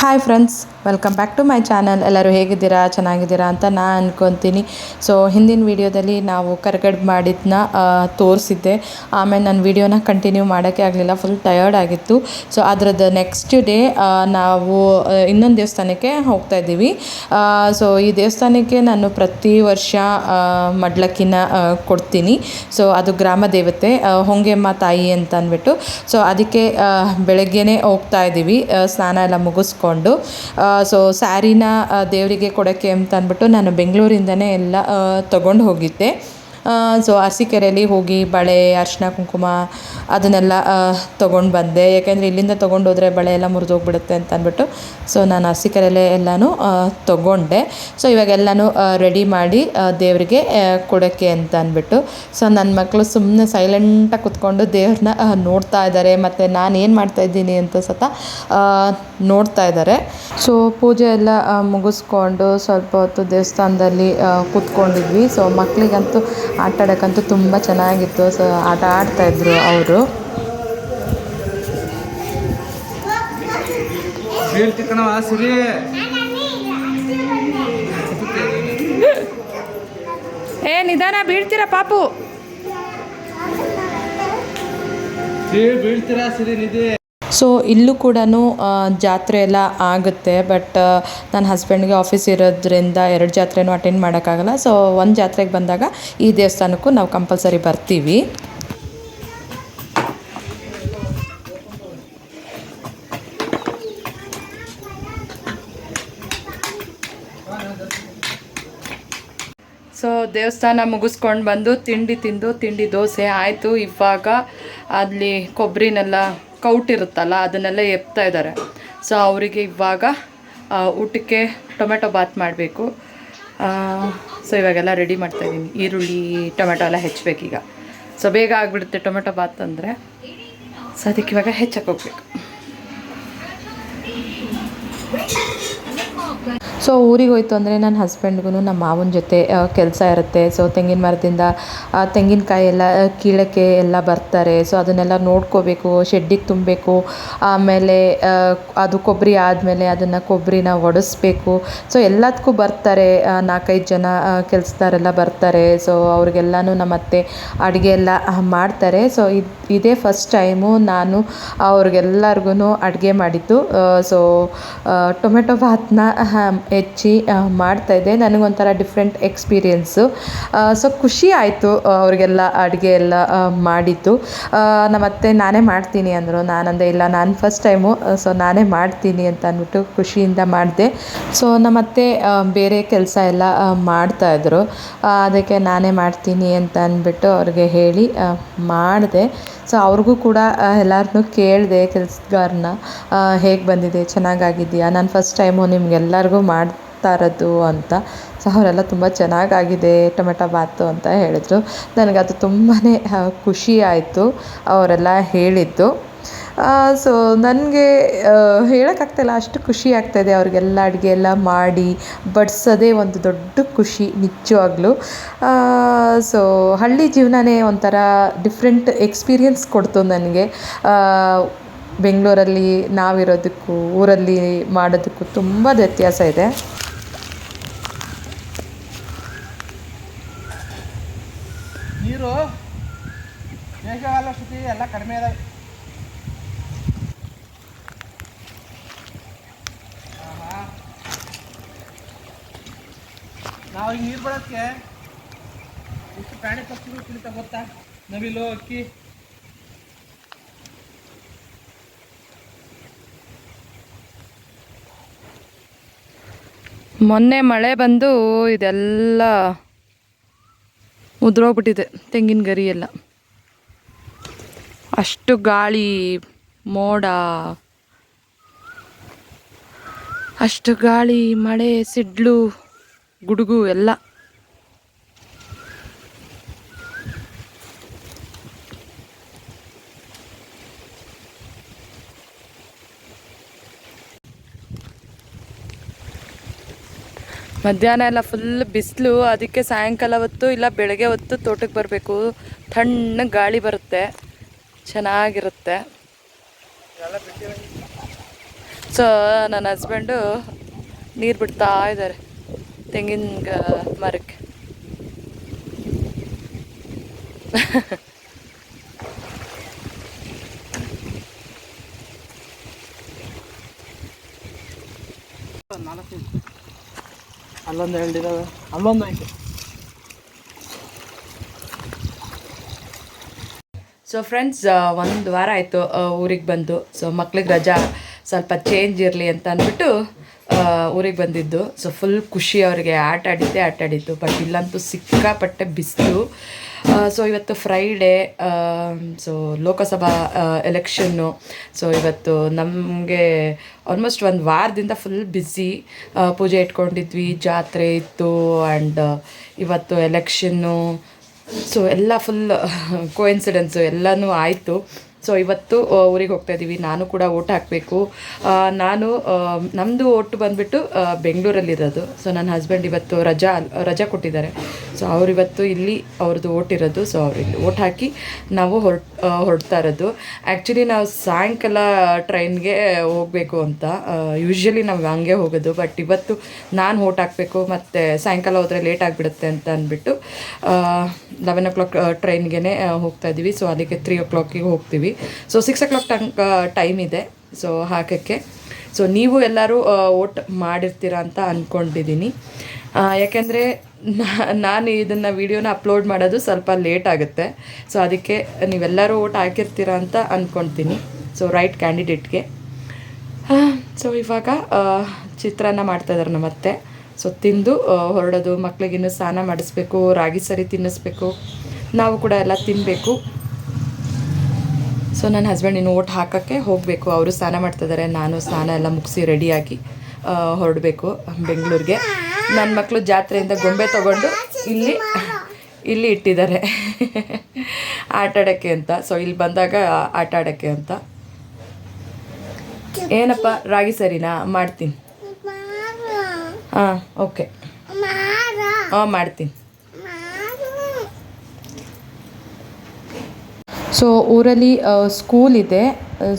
Hi friends welcome back to my channel ಎಲ್ಲರೂ ಹೇಗಿದ್ದೀರಾ? ಚೆನ್ನಾಗಿದ್ದೀರಾ ಅಂತ ನಾನು ಅನ್ಕೊತೀನಿ. ಸೊ ಹಿಂದಿನ ವೀಡಿಯೋದಲ್ಲಿ ನಾವು ಕರ್ಗಡ್ ಮಾಡಿದ್ನ ತೋರಿಸಿದ್ದೆ. ಆಮೇಲೆ ನಾನು ವೀಡಿಯೋನ ಕಂಟಿನ್ಯೂ ಮಾಡೋಕ್ಕೆ ಆಗಲಿಲ್ಲ ಫುಲ್ ಟಯರ್ಡ್ ಆಗಿತ್ತು. ಸೊ ಅದರದ್ದು ನೆಕ್ಸ್ಟ್ ಡೇ ನಾವು ಇನ್ನೊಂದು ದೇವಸ್ಥಾನಕ್ಕೆ ಹೋಗ್ತಾ ಇದ್ದೀವಿ. ಸೊ ಈ ದೇವಸ್ಥಾನಕ್ಕೆ ನಾನು ಪ್ರತಿ ವರ್ಷ ಮಡ್ಲಕ್ಕಿನ ಕೊಡ್ತೀನಿ. ಸೊ ಅದು ಗ್ರಾಮ ದೇವತೆ ಹೊಂಗೆಮ್ಮ ತಾಯಿ ಅಂತ ಅಂದ್ಬಿಟ್ಟು ಸೊ ಅದಕ್ಕೆ ಬೆಳಗ್ಗೆನೇ ಹೋಗ್ತಾ ಇದ್ದೀವಿ. ಸ್ನಾನ ಎಲ್ಲ ಮುಗಿಸ್ಕೊಂಡು ಸೊ ಸ್ಯಾರಿನ ದೇವರಿಗೆ ಕೊಡೋಕ್ಕೆ ಅಂತ ಅಂದ್ಬಿಟ್ಟು ನಾನು ಬೆಂಗಳೂರಿಂದನೇ ಎಲ್ಲ ತೊಗೊಂಡು ಹೋಗಿದ್ದೆ. ಸೊ ಅರಸೀಕೆರೆಯಲ್ಲಿ ಹೋಗಿ ಬಳೆ ಅರಿಶಿನ ಕುಂಕುಮ ಅದನ್ನೆಲ್ಲ ತೊಗೊಂಡು ಬಂದೆ. ಯಾಕೆಂದರೆ ಇಲ್ಲಿಂದ ತೊಗೊಂಡು ಹೋದರೆ ಬಳೆ ಎಲ್ಲ ಮುರಿದೋಗ್ಬಿಡುತ್ತೆ ಅಂತ ಅಂದ್ಬಿಟ್ಟು, ಸೊ ನಾನು ಅರಸೀಕೆರೆಯಲ್ಲೇ ಎಲ್ಲನೂ ತೊಗೊಂಡೆ. ಸೊ ಇವಾಗ ಎಲ್ಲನೂ ರೆಡಿ ಮಾಡಿ ದೇವರಿಗೆ ಕೊಡೋಕ್ಕೆ ಅಂತ ಅಂದ್ಬಿಟ್ಟು, ಸೊ ನನ್ನ ಮಕ್ಕಳು ಸುಮ್ಮನೆ ಸೈಲೆಂಟಾಗಿ ಕುತ್ಕೊಂಡು ದೇವ್ರನ್ನ ನೋಡ್ತಾ ಇದ್ದಾರೆ ಮತ್ತು ನಾನು ಏನು ಮಾಡ್ತಾ ಇದ್ದೀನಿ ಅಂತ ಸತ ನೋಡ್ತಾ ಇದ್ದಾರೆ ಸೊ ಪೂಜೆ ಎಲ್ಲ ಮುಗಿಸ್ಕೊಂಡು ಸ್ವಲ್ಪ ಹೊತ್ತು ದೇವಸ್ಥಾನದಲ್ಲಿ ಕೂತ್ಕೊಂಡಿದ್ವಿ. ಸೊ ಮಕ್ಕಳಿಗಂತೂ ಆಟ ಆಡೋಕ್ಕಂತೂ ತುಂಬ ಚೆನ್ನಾಗಿತ್ತು. ಸೊ ಆಟ ಆಡ್ತಾಯಿದ್ರು ಅವರು. ಏ ನಿಧಾನ ಬೀಳ್ತೀರಾ ಪಾಪು? ಬೀಳ್ತೀರಾ ಸಿರಿ ನಿಧಿ? ಸೊ ಇಲ್ಲೂ ಕೂಡ ಜಾತ್ರೆ ಎಲ್ಲ ಆಗುತ್ತೆ. ಬಟ್ ನನ್ನ ಹಸ್ಬೆಂಡ್ಗೆ ಆಫೀಸ್ ಇರೋದ್ರಿಂದ ಎರಡು ಜಾತ್ರೆನೂ ಅಟೆಂಡ್ ಮಾಡೋಕ್ಕಾಗಲ್ಲ. ಸೊ ಒಂದು ಜಾತ್ರೆಗೆ ಬಂದಾಗ ಈ ದೇವಸ್ಥಾನಕ್ಕೂ ನಾವು ಕಂಪಲ್ಸರಿ ಬರ್ತೀವಿ. ಸೊ ದೇವಸ್ಥಾನ ಮುಗಿಸ್ಕೊಂಡು ಬಂದು ತಿಂಡಿ ತಿಂದು, ತಿಂಡಿ ದೋಸೆ ಆಯಿತು. ಇವಾಗ ಅಲ್ಲಿ ಕೊಬ್ಬರಿನೆಲ್ಲ ಕೌಟಿರುತ್ತಲ್ಲ, ಅದನ್ನೆಲ್ಲ ಎಪ್ತಾ ಇದ್ದಾರೆ. ಸೊ ಅವರಿಗೆ ಇವಾಗ ಊಟಕ್ಕೆ ಟೊಮೆಟೊ ಬಾತ್ ಮಾಡಬೇಕು. ಸೊ ಇವಾಗೆಲ್ಲ ರೆಡಿ ಮಾಡ್ತಾಯಿದ್ದೀನಿ ಈರುಳ್ಳಿ, ಟೊಮೆಟೊ ಎಲ್ಲ ಹೆಚ್ಚಬೇಕೀಗ. ಸೊ ಬೇಗ ಆಗಿಬಿಡುತ್ತೆ ಟೊಮೆಟೊ ಬಾತ್ ಅಂದರೆ. ಸೊ ಅದಕ್ಕೆ ಇವಾಗ ಹೆಚ್ಚಕ್ಕೆ ಹೋಗ್ಬೇಕು. ಸೊ ಊರಿಗೆ ಹೋಯ್ತು ಅಂದರೆ ನನ್ನ ಹಸ್ಬೆಂಡ್ಗೂ ನಮ್ಮ ಮಾವನ ಜೊತೆ ಕೆಲಸ ಇರುತ್ತೆ. ಸೊ ತೆಂಗಿನ ಮರದಿಂದ ತೆಂಗಿನಕಾಯಿ ಎಲ್ಲ ಕೀಳಕ್ಕೆ ಎಲ್ಲ ಬರ್ತಾರೆ. ಸೊ ಅದನ್ನೆಲ್ಲ ನೋಡ್ಕೋಬೇಕು, ಶೆಡ್ಡಿಗೆ ತುಂಬಬೇಕು. ಆಮೇಲೆ ಅದು ಕೊಬ್ಬರಿ ಆದಮೇಲೆ ಅದನ್ನು ಕೊಬ್ಬರಿನ ಒಡಿಸ್ಬೇಕು. ಸೊ ಎಲ್ಲದಕ್ಕೂ ಬರ್ತಾರೆ ನಾಲ್ಕೈದು ಜನ ಕೆಲಸದಾರೆಲ್ಲ ಬರ್ತಾರೆ. ಸೊ ಅವ್ರಿಗೆಲ್ಲನೂ ನಮ್ಮ ಅತ್ತೆ ಅಡುಗೆ ಎಲ್ಲ ಮಾಡ್ತಾರೆ. ಸೊ ಇದು, ಇದೇ ಫಸ್ಟ್ ಟೈಮು ನಾನು ಅವ್ರಿಗೆಲ್ಲರಿಗೂ ಅಡುಗೆ ಮಾಡಿದ್ದು. ಸೊ ಟೊಮೆಟೊ ಭಾತ್ನ ಹೆಚ್ಚಿ ಮಾಡ್ತಾ ಮಾಡ್ತಾಯಿದ್ದೆ ನನಗೊಂಥರ ಡಿಫ್ರೆಂಟ್ ಎಕ್ಸ್ಪೀರಿಯೆನ್ಸು ಸೊ ಖುಷಿ ಆಯಿತು ಅವರಿಗೆಲ್ಲ ಅಡುಗೆ ಎಲ್ಲ ಮಾಡಿದ್ದು. ಆ, ನಮ್ಮ ಅತ್ತೆ ನಾನೇ ಮಾಡ್ತೀನಿ ಅಂದರು. ನಾನಂದೆ ಇಲ್ಲ ನಾನು ಫಸ್ಟ್ ಟೈಮು ಸೊ ನಾನೇ ಮಾಡ್ತೀನಿ ಅಂತ ಅಂದ್ಬಿಟ್ಟು ಖುಷಿಯಿಂದ ಮಾಡಿದೆ. ಸೊ ನಮ್ಮ ಅತ್ತೆ ಬೇರೆ ಕೆಲಸ ಎಲ್ಲ ಮಾಡ್ತಾಯಿದ್ರು ಅದಕ್ಕೆ ನಾನೇ ಮಾಡ್ತೀನಿ ಅಂತ ಅಂದ್ಬಿಟ್ಟು ಅವ್ರಿಗೆ ಹೇಳಿ ಮಾಡಿದೆ. ಸೊ ಅವ್ರಿಗೂ ಕೂಡ ಎಲ್ಲರನ್ನೂ ಕೇಳಿದೆ ಕೆಲಸಗಾರನ್ನ ಹೇಗೆ ಬಂದಿದೆ ಚೆನ್ನಾಗಾಗಿದೆಯಾ? ನಾನು ಫಸ್ಟ್ ಟೈಮು ನಿಮ್ಗೆಲ್ಲರಿಗೂ ಮಾಡ್ತಾ ಇರೋದು ಅಂತ. ಸೊ, ಅವರೆಲ್ಲ ತುಂಬ ಚೆನ್ನಾಗಾಗಿದೆ, ಟೊಮೆಟೊ ಬಾತು ಅಂತ ಹೇಳಿದರು. ನನಗದು ತುಂಬಾ ಖುಷಿ ಆಯಿತು ಅವರೆಲ್ಲ ಹೇಳಿದ್ದು. ಸೊ, ನನಗೆ ಹೇಳೋಕ್ಕಾಗ್ತಾಯಿಲ್ಲ ಅಷ್ಟು ಖುಷಿ ಆಗ್ತಾಯಿದೆ ಅವ್ರಿಗೆಲ್ಲ ಅಡುಗೆ ಎಲ್ಲ ಮಾಡಿ ಬಡಿಸೋದೇ ಒಂದು ದೊಡ್ಡ ಖುಷಿ, ನಿಜವಾಗ್ಲೂ. ಸೊ, ಹಳ್ಳಿ ಜೀವನನೇ ಒಂಥರ ಡಿಫ್ರೆಂಟ್ ಎಕ್ಸ್ಪೀರಿಯನ್ಸ್ ಕೊಡ್ತು ನನಗೆ. ಬೆಂಗಳೂರಲ್ಲಿ ನಾವಿರೋದಕ್ಕೂ, ಊರಲ್ಲಿ ಮಾಡೋದಕ್ಕೂ ತುಂಬ ವ್ಯತ್ಯಾಸ ಇದೆ. ನೀರು. ಬೇಕಲ್ಲ ಸ್ಥಿತಿ ಎಲ್ಲ ಕಡಿಮೆ ಇದೆ ನಾವು ಈಗ ನೀರು ಬರೋದಕ್ಕೆ ಎಷ್ಟು ಪ್ರಾಣಿ ಪಕ್ಷಿಗಳು ಕುಳಿತ ಗೊತ್ತಾ? ನವಿಲು, ಅಕ್ಕಿ. ಮೊನ್ನೆ ಮಳೆ ಬಂದು ಇದೆಲ್ಲ ಉದುರೋಗ್ಬಿಟ್ಟಿದೆ ತೆಂಗಿನ ಗರಿ ಎಲ್ಲ. ಅಷ್ಟು ಗಾಳಿ ಮೋಡ ಅಷ್ಟು ಗಾಳಿ ಮಳೆ ಸಿಡ್ಲು ಗುಡುಗು ಎಲ್ಲ. ಮಧ್ಯಾಹ್ನ ಎಲ್ಲ ಫುಲ್ ಬಿಸಿಲು, ಅದಕ್ಕೆ ಸಾಯಂಕಾಲ ಹೊತ್ತು ಇಲ್ಲ, ಬೆಳಗ್ಗೆ ಹೊತ್ತು ತೋಟಕ್ಕೆ ಬರಬೇಕು. ತಣ್ಣ ಗಾಳಿ ಬರುತ್ತೆ. ಚೆನ್ನಾಗಿರುತ್ತೆ. ಸೊ ನನ್ನ ಹಸ್ಬೆಂಡು ನೀರು ಬಿಡ್ತಾ ಇದ್ದಾರೆ. ತೆಂಗಿನ ಮರಕ್ಕೆ. ಅಲ್ಲೊಂದು ಎರಡು ಅಲ್ಲೊಂದು ಐತೆ. ಸೊ ಫ್ರೆಂಡ್ಸ್ ಒಂದು ವಾರ ಆಯಿತು ಊರಿಗೆ ಬಂದು. ಸೊ ಮಕ್ಳಿಗೆ ರಜಾ ಸ್ವಲ್ಪ ಚೇಂಜ್ ಇರಲಿ ಅಂತ ಅಂದ್ಬಿಟ್ಟು ಊರಿಗೆ ಬಂದಿದ್ದು. ಸೊ ಫುಲ್ ಖುಷಿ ಅವರಿಗೆ. ಆಟ ಆಡಿದ್ದೆ ಆಟ ಆಡಿದ್ದು ಬಟ್ ಇಲ್ಲಂತೂ ಸಿಕ್ಕಾಪಟ್ಟೆ ಬಿಸಿಲು. ಸೊ ಇವತ್ತು Friday so Lok Sabha election so ಇವತ್ತು ನಮಗೆ ಆಲ್ಮೋಸ್ಟ್ ಒಂದು ವಾರದಿಂದ ಫುಲ್ ಬ್ಯುಸಿ ಪೂಜೆ ಇಟ್ಕೊಂಡಿದ್ವಿ, ಜಾತ್ರೆ ಇತ್ತು ಆ್ಯಂಡ್ ಇವತ್ತು ಎಲೆಕ್ಷನ್ನು ಸೊ ಎಲ್ಲ ಫುಲ್ ಕೋಇನ್ಸಿಡೆನ್ಸು ಎಲ್ಲನೂ ಆಯಿತು. ಸೊ ಇವತ್ತು ಊರಿಗೆ ಹೋಗ್ತಾ ಇದ್ದೀವಿ ನಾನು ಕೂಡ ಓಟ್ ಹಾಕಬೇಕು. ನಾನು ನಮ್ಮದು ಓಟು ಬಂದುಬಿಟ್ಟು ಬೆಂಗಳೂರಲ್ಲಿರೋದು. ಸೊ ನನ್ನ ಹಸ್ಬೆಂಡ್ ಇವತ್ತು ರಜಾ ರಜಾ ಕೊಟ್ಟಿದ್ದಾರೆ. ಸೊ ಅವ್ರು ಇವತ್ತು ಇಲ್ಲಿ ಅವ್ರದ್ದು ಓಟ್ ಇರೋದು, ಸೊ ಅವ್ರು ಇಲ್ಲಿ ಓಟ್ ಹಾಕಿ ನಾವು ಹೊರ ಹೊರಡ್ತಾ ಇರೋದು. ಆ್ಯಕ್ಚುಲಿ ನಾವು ಸಾಯಂಕಾಲ ಟ್ರೈನ್ಗೆ ಹೋಗಬೇಕು ಅಂತ ಯೂಶ್ವಲಿ ನಾವು ಹಂಗೆ ಹೋಗೋದು ಬಟ್ ಇವತ್ತು ನಾನು ಓಟ್ ಹಾಕಬೇಕು, ಮತ್ತು ಸಾಯಂಕಾಲ ಹೋದರೆ ಲೇಟ್ ಆಗಿಬಿಡುತ್ತೆ ಅಂತ ಅಂದ್ಬಿಟ್ಟು ಲೆವೆನ್ ಓ ಕ್ಲಾಕ್ ಟ್ರೈನ್ಗೆ ಹೋಗ್ತಾ ಇದ್ದೀವಿ ಸೊ ಅದಕ್ಕೆ ತ್ರೀ ಓ ಕ್ಲಾಕಿಗೆ ಹೋಗ್ತೀವಿ. ಸೊ ಸಿಕ್ಸ್ ಓ ಕ್ಲಾಕ್ ತನಕ ಟೈಮ್ ಇದೆ. ಸೊ ಹಾಕೋಕ್ಕೆ. ಸೊ ನೀವು ಎಲ್ಲರೂ ಓಟ್ ಮಾಡಿರ್ತೀರ ಅಂತ ಅಂದ್ಕೊಂಡಿದ್ದೀನಿ ಯಾಕೆಂದರೆ ನಾನು ಇದನ್ನು ವಿಡಿಯೋನ ಅಪ್ಲೋಡ್ ಮಾಡೋದು ಸ್ವಲ್ಪ ಲೇಟ್ ಆಗುತ್ತೆ. ಸೊ ಅದಕ್ಕೆ ನೀವೆಲ್ಲರೂ ಓಟ್ ಹಾಕಿರ್ತೀರ ಅಂತ ಅಂದ್ಕೊಳ್ತೀನಿ ಸೊ ರೈಟ್ ಕ್ಯಾಂಡಿಡೇಟ್ಗೆ ಸೊ ಇವಾಗ ಚಿತ್ರಾನ್ನ ಮಾಡ್ತಾಯಿದ್ದಾರೆ ನಮ್ಮ ಅತ್ತೆ ಸೊ ತಿಂದು ಹೊರಡೋದು ಮಕ್ಳಿಗಿನ್ನು ಸ್ನಾನ ಮಾಡಿಸ್ಬೇಕು, ರಾಗಿ ಸರಿ ತಿನ್ನಿಸ್ಬೇಕು. ನಾವು ಕೂಡ ಎಲ್ಲ ತಿನ್ನಬೇಕು ಸೊ ನನ್ನ ಹಸ್ಬೆಂಡ್ ಇನ್ನು ಓಟ್ ಹಾಕೋಕ್ಕೆ ಹೋಗಬೇಕು. ಅವರು ಸ್ನಾನ ಮಾಡ್ತಿದ್ದಾರೆ ನಾನು ಸ್ನಾನ ಎಲ್ಲ ಮುಗಿಸಿ ರೆಡಿಯಾಗಿ ಹೊರಡಬೇಕು, ಬೆಂಗಳೂರಿಗೆ. ನನ್ನ ಮಕ್ಕಳು ಜಾತ್ರೆಯಿಂದ ಗೊಂಬೆ ತಗೊಂಡು ಇಲ್ಲಿ ಇಲ್ಲಿ ಇಟ್ಟಿದ್ದಾರೆ. ಆಟ ಆಡೋಕ್ಕೆ ಅಂತ. ಸೊ ಇಲ್ಲಿ ಬಂದಾಗ ಆಟ ಆಡೋಕ್ಕೆ ಅಂತ. ಏನಪ್ಪ? ರಾಗಿ ಸರಿನಾ? ಮಾಡ್ತೀನಿ. ಹಾಂ, ಓಕೆ. ಹಾಂ, ಮಾಡ್ತೀನಿ. ಸೊ ಊರಲ್ಲಿ ಸ್ಕೂಲ್ ಇದೆ.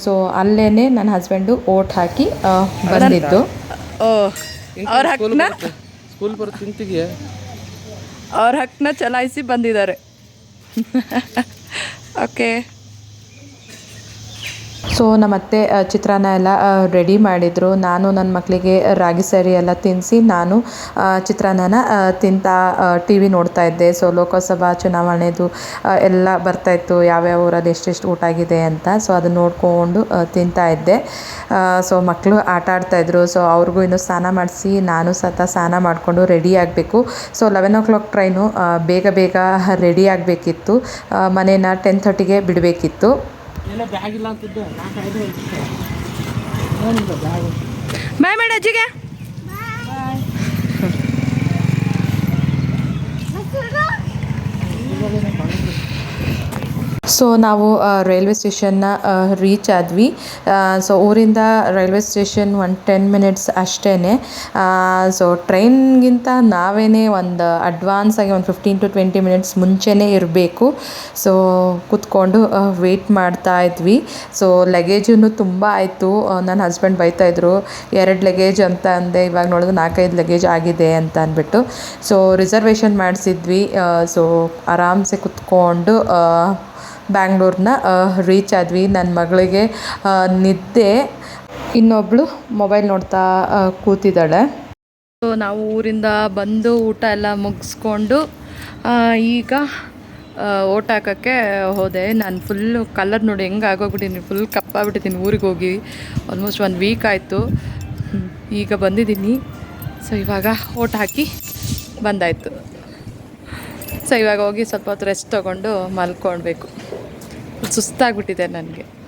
ಸೊ ಅಲ್ಲೇ ನನ್ನ ಹಸ್ಬೆಂಡು ಓಟ್ ಹಾಕಿ ಬಂದಿದ್ದು. ಅವ್ರ ಸ್ಕೂಲ್ ಬರೋ ತಿಂತಿಗೆ ಅವ್ರ ಹಕ್ಕನ್ನ ಚಲಾಯಿಸಿ ಬಂದಿದ್ದಾರೆ ಓಕೆ ಸೊ ನಮ್ಮ ಅತ್ತೆ ಚಿತ್ರಾನ್ನ ಎಲ್ಲ ರೆಡಿ ಮಾಡಿದರು. ನಾನು ನನ್ನ ಮಕ್ಕಳಿಗೆ ರಾಗಿ ಸರಿ ಎಲ್ಲ ತಿನ್ನಿಸಿ ನಾನು ಚಿತ್ರಾನ್ನನ ತಿಂತಾ ಟಿ ವಿ ನೋಡ್ತಾ ಇದ್ದೆ. ಸೊ ಲೋಕಸಭಾ ಚುನಾವಣೆದು ಎಲ್ಲ ಬರ್ತಾಯಿತ್ತು ಯಾವ್ಯಾವ ಊರಲ್ಲಿ ಎಷ್ಟೆಷ್ಟು ಊಟ ಆಗಿದೆ ಅಂತ. ಸೊ ಅದನ್ನ ನೋಡಿಕೊಂಡು ತಿಂತಾ ಇದ್ದೆ. ಸೊ ಮಕ್ಕಳು ಆಟ ಆಡ್ತಾಯಿದ್ರು ಸೊ ಅವ್ರಿಗೂ ಇನ್ನೂ ಸ್ನಾನ ಮಾಡಿಸಿ ನಾನು ಸತ ಸ್ನಾನ ಮಾಡಿಕೊಂಡು ರೆಡಿ ಆಗಬೇಕು. So eleven o'clock train ಬೇಗ ಬೇಗ ರೆಡಿ ಆಗಬೇಕಿತ್ತು. ಮನೇನ ಟೆನ್ ಥರ್ಟಿಗೆ ಬಿಡಬೇಕಿತ್ತು. ಬ್ಯಾಗ್ ಇಲ್ಲ ಅಂತಿದ್ದೆ ಬ್ಯಾಗ್ ಬಾಯ್ ಮೇಡ ಅಜ್ಜಿಗೆ. ಸೊ ನಾವು ರೈಲ್ವೆ ಸ್ಟೇಷನ್ನ ರೀಚ್ ಆದ್ವಿ. ಸೊ ಊರಿಂದ ರೈಲ್ವೆ ಸ್ಟೇಷನ್ ಒಂದು ಟೆನ್ ಮಿನಿಟ್ಸ್ ಅಷ್ಟೇ ಸೊ ಟ್ರೈನ್ಗಿಂತ ನಾವೇ ಒಂದು ಅಡ್ವಾನ್ಸ್ ಆಗಿ ಒಂದು ಫಿಫ್ಟೀನ್ ಟು ಟ್ವೆಂಟಿ ಮಿನಿಟ್ಸ್ ಮುಂಚೆನೇ ಇರಬೇಕು. ಸೊ ಕೂತ್ಕೊಂಡು ವೆಯ್ಟ್ ಮಾಡ್ತಾ ಇದ್ವಿ. ಸೊ ಲಗೇಜನ್ನು ತುಂಬ ಆಯಿತು. ನನ್ನ ಹಸ್ಬೆಂಡ್ ಬೈತಾಯಿದ್ರು ಎರಡು ಲಗೇಜ್ ಅಂತ ಅಂದೆ, ಇವಾಗ ನೋಡಿದ್ರೆ ನಾಲ್ಕೈದು ಲಗೇಜ್ ಆಗಿದೆ ಅಂತ ಅಂದ್ಬಿಟ್ಟು. So reservation ಮಾಡಿಸಿದ್ವಿ. ಸೊ ಆರಾಮ್ಸೆ ಕುತ್ಕೊಂಡು ಬ್ಯಾಂಗ್ಳೂರನ್ನ ರೀಚ್ ಆದ್ವಿ. ನನ್ನ ಮಗಳಿಗೆ ನಿದ್ದೆ. ಇನ್ನೊಬ್ಳು ಮೊಬೈಲ್ ನೋಡ್ತಾ ಕೂತಿದ್ದಾಳೆ. ಸೊ ನಾವು ಊರಿಂದ ಬಂದು ಊಟ ಎಲ್ಲ ಮುಗಿಸ್ಕೊಂಡು ಈಗ ಓಟ್ ಹಾಕೋಕ್ಕೆ ಹೋದೆ. ನಾನು ಫುಲ್ಲು ಕಲರ್ ನೋಡಿ ಹೆಂಗೆ ಆಗೋಗ್ಬಿಟ್ಟಿದ್ದೀನಿ ಫುಲ್ ಕಪ್ಪಾಗ್ಬಿಟ್ಟಿದ್ದೀನಿ ಊರಿಗೆ ಹೋಗಿ. ಆಲ್ಮೋಸ್ಟ್ ಒಂದು ವೀಕ್ ಆಯಿತು. ಈಗ ಬಂದಿದ್ದೀನಿ. ಸೊ ಇವಾಗ ಓಟ್ ಹಾಕಿ ಬಂದಾಯಿತು. ಸೊ ಇವಾಗ ಹೋಗಿ ಸ್ವಲ್ಪ ಹೊತ್ತು ರೆಸ್ಟ್ ತೊಗೊಂಡು ಮಲ್ಕೊಳ್ಬೇಕು. ಸುಸ್ತಾಗ್ಬಿಟ್ಟಿದೆ ನನಗೆ.